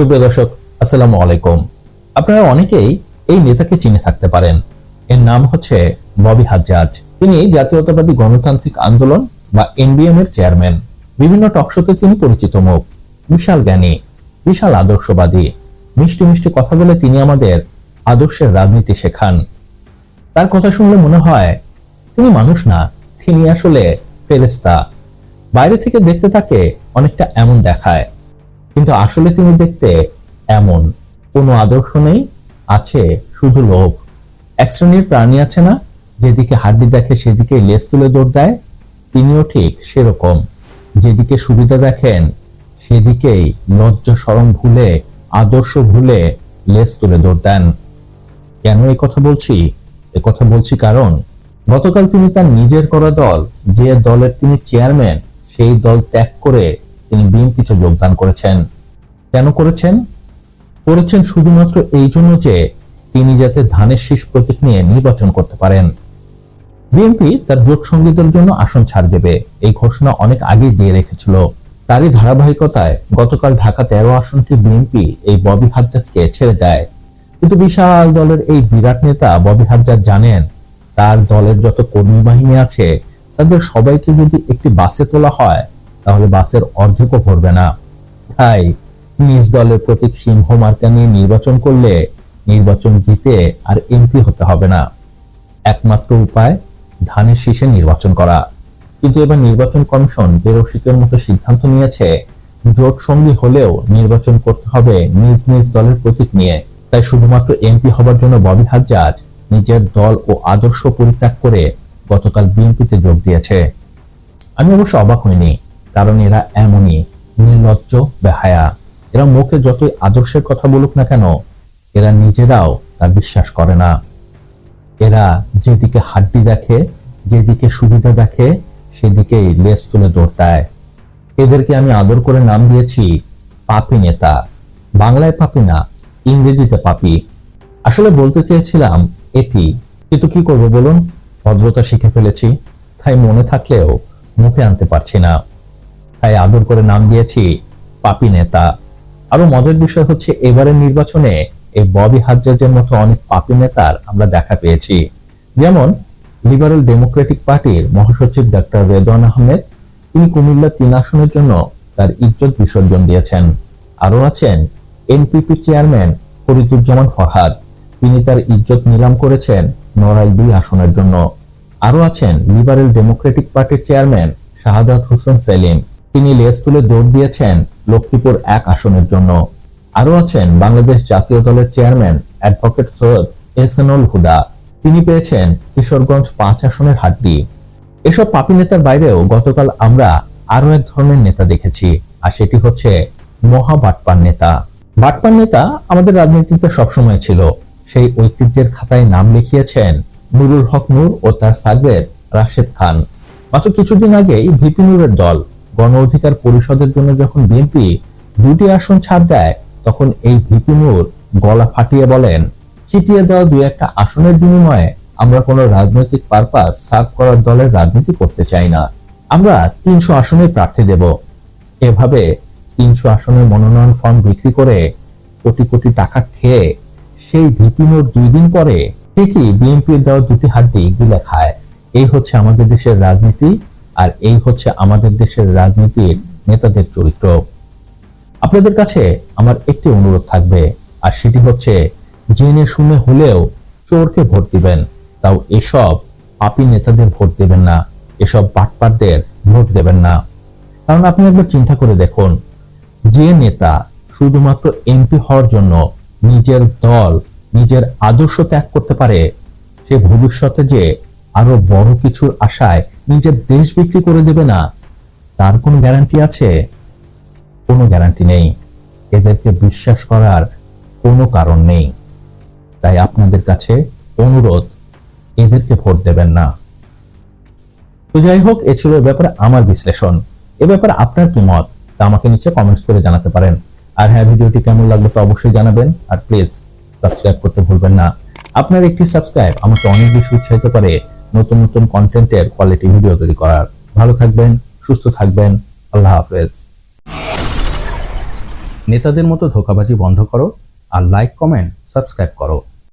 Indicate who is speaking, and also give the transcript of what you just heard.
Speaker 1: সুপ্রিয় দর্শক, আসসালামু আলাইকুম। আপনারা অনেকেই এই নেতাকে চিনে থাকতে পারেন। এর নাম হচ্ছে ববি হাজ্জাজ। তিনি জাতীয়তাবাদী গণতান্ত্রিক আন্দোলন বা এনবিএম এর চেয়ারম্যান। বিভিন্ন টকশোতে তিনি পরিচিত মুখ। বিশাল জ্ঞানী, বিশাল আদর্শবাদী। মিষ্টি মিষ্টি কথা বলে তিনি আমাদের আদর্শের রাজনীতি শেখান। তার কথা শুনলে মনে হয়, তিনি মানুষ না, তিনি আসলে ফেরেস্তা বাইরে থেকে দেখতে তাকে অনেকটা এমন দেখায়। কিন্তু আসলে তিনি দেখতে এমন কোনো আদর্শ নেই, আছে শুধু লোভ। এক শ্রেণির প্রাণী আছে না, যেদিকে হাড্ডি দেখে সেদিকে লেজ তুলে দৌড় দেয়, তিনিও ঠিক সেরকম। যেদিকে সুবিধা দেখেন, সেদিকেই লজ্জা সরম ভুলে, আদর্শ ভুলে লেজ তুলে দৌড় দেন। কেন এই কথা বলছি? এ কথা বলছি কারণ, গতকাল তিনি তার নিজের করা দল, যে দলের তিনি চেয়ারম্যান সেই দল ত্যাগ করে তিনি বিএনপিতে যোগদান করেছেন। কেন করেছেন? করেছেন শুধুমাত্র এই জন্য যে তিনি যাতে ধানের শীষ প্রতীক নিয়ে নির্বাচন করতে পারেন। বিএনপি তার জোট সঙ্গীদের জন্য আসন ছাড় দেবে। এই ঘোষণা অনেক আগেই দিয়ে রেখেছিল। তারই ধারাবাহিকতায় গতকাল ঢাকা তেরো আসনটি বিএনপি এই ববি হাজ্জাজকে ছেড়ে দেয়। কিন্তু বিশাল দলের এই বিরাট নেতা ববি হাজ্জাজ জানেন, তার দলের যত কর্মী বাহিনী আছে, তাদের সবাইকে যদি একটি বাসে তোলা হয় তাহলে বাসের অর্ধেকও ভরবে না। তাই নিজ দলের প্রতীক সিংহ মার্কা নিয়ে নির্বাচন করলে নির্বাচন জিতে আর এমপি হতে হবে না। একমাত্র উপায়, ধানের শীষে নির্বাচন করা। কিন্তু এবার নির্বাচন কমিশন বেরসিকের মতো সিদ্ধান্ত নিয়েছে, জোট সঙ্গী হলেও নির্বাচন করতে হবে নিজ নিজ দলের প্রতীক নিয়ে। তাই শুধুমাত্র এমপি হবার জন্য ববি হাজ্জাজ নিজের দল ও আদর্শ পরিত্যাগ করে গতকাল বিএনপিতে যোগ দিয়েছে। আমি অবশ্য অবাক হইনি। কারণ এরা এমনই নির্লজ্জ, বেহায়া। এরা মুখে যতই আদর্শের কথা বলুক না কেন, এরা নিজেরাও তা বিশ্বাস করে না। এরা যেদিকে হাড্ডি দেখে, যেদিকে সুবিধা দেখে, সেদিকেই লেজ তুলে দৌড় দেয়। এদেরকে আমি আদর করে নাম দিয়েছি পাপি নেতা। বাংলায় পাপি না, ইংরেজিতে পাপি। আসলে বলতে চেয়েছিলাম এটি, কিন্তু কি করব বলুন? ভদ্রতা শিখে ফেলেছি, তাই মনে থাকলেও মুখে আনতে পারছি না। তাই আদর করে নাম দিয়েছি পাপি নেতা। আরও মজার বিষয় হচ্ছে, এবারের নির্বাচনে এই ববি হাজ্জাজের মতো অনেক পাপি নেতার আমরা দেখা পেয়েছি। যেমন, লিবারেল ডেমোক্রেটিক পার্টির মহাসচিব ডক্টর রেদওয়ান আহমেদ, তিনি কুমিল্লা তিন আসনের জন্য তার ইজ্জত বিসর্জন দিয়েছেন। আরও আছেন এনপিপি চেয়ারম্যান ফরিদুজ্জামান ফরহাদ। তিনি তার ইজ্জত নিলাম করেছেন নড়াইল দুই আসনের জন্য। আরও আছেন লিবারেল ডেমোক্রেটিক পার্টির চেয়ারম্যান শাহাদাত হোসেন সেলিম। তিনি লেজ তুলে দৌড় দিয়েছেন লক্ষ্মীপুর এক আসনের জন্য। আরও আছেন বাংলাদেশ জাতীয় দলের চেয়ারম্যান অ্যাডভোকেট সৈয়দ এহসানুল হুদা। তিনি পেয়েছেন কিশোরগঞ্জ পাঁচ আসনের হাড্ডি। এসব পাপি নেতার বাইরেও গতকাল আমরা আরও এক ধরনের নেতা দেখেছি, আর সেটি হচ্ছে মহা বাটপার নেতা। বাটপার নেতা আমাদের রাজনীতিতে সবসময় ছিল। সেই ঐতিহ্যের খাতায় নাম লিখিয়েছেন নুরুল হক নূর ও তার সাগরের রাশেদ খান। মাত্র কিছুদিন আগেই ভিপি নূরের দল গণ অধিকার পরিষদের জন্য যখন বিএনপি দুটি আসন ছাড় দেয়, তখন এই ভিপি নূর গলা ফাটিয়ে বলেন ছিটিয়ে দেওয়া দুই একটা আসনের বিনিময়ে আমরা কোনো রাজনৈতিক পারপাস সার্ভ করার দলের রাজনীতি করতে চাই না। আমরা তিনশো আসনে প্রার্থী দেব। এভাবে তিনশো আসনের মনোনয়ন ফর্ম বিক্রি করে কোটি কোটি টাকা খেয়ে সেই ভিপি ভিপিনোর দুই দিন পরে ঠিকই বিএনপির দেওয়া দুটি হাড্ডি গিলে খায়। এই হচ্ছে আমাদের দেশের রাজনীতি। আর এই হচ্ছে আমাদের দেশের রাজনীতির নেতাদের চরিত্র। আপনাদের কাছে আমার একটি অনুরোধ থাকবে, আর সেটি হচ্ছে, জেনে শুনে হলেও চোরকে ভোট দিবেন, তাও এসব পাপি নেতাদের ভোট দেবেন না, এসব বাটপারদের ভোট দেবেন না। কারণ আপনি একবার চিন্তা করে দেখুন, যে নেতা শুধুমাত্র এমপি হওয়ার জন্য নিজের দল, নিজের আদর্শ ত্যাগ করতে পারে, সে ভবিষ্যতে যে আরও বড় কিছুর আশায় নিজের দেশ বিক্রি করে দেবে না, তার কোনো গ্যারান্টি আছে? কোনো গ্যারান্টি নেই। এদেরকে বিশ্বাস করার কোনো কারণ নেই। তাই আপনাদের কাছে অনুরোধ, এদেরকে ভোট দেবেন না। তো যাই হোক, এ ছিল ব্যাপারে আমার বিশ্লেষণ। এ ব্যাপারে আপনার কি মত? তা আমাকে নিচে কমেন্টস করে জানাতে পারেন। আর হ্যাঁ ভিডিওটি কেমন লাগল তো অবশ্যই জানাবেন। আর প্লিজ সাবস্ক্রাইব করতে ভুলবেন না। আপনার একটি সাবস্ক্রাইব আমাকে অনেক বেশি উৎসাহিত করে। নতুন নতুন কন্টেন্টের কোয়ালিটি ভিডিও তৈরি করার। ভালো থাকবেন, সুস্থ থাকবেন, আল্লাহ হাফেজ। নেতাদের মতো ধোকাবাজি বন্ধ করো আর লাইক কমেন্ট সাবস্ক্রাইব করো।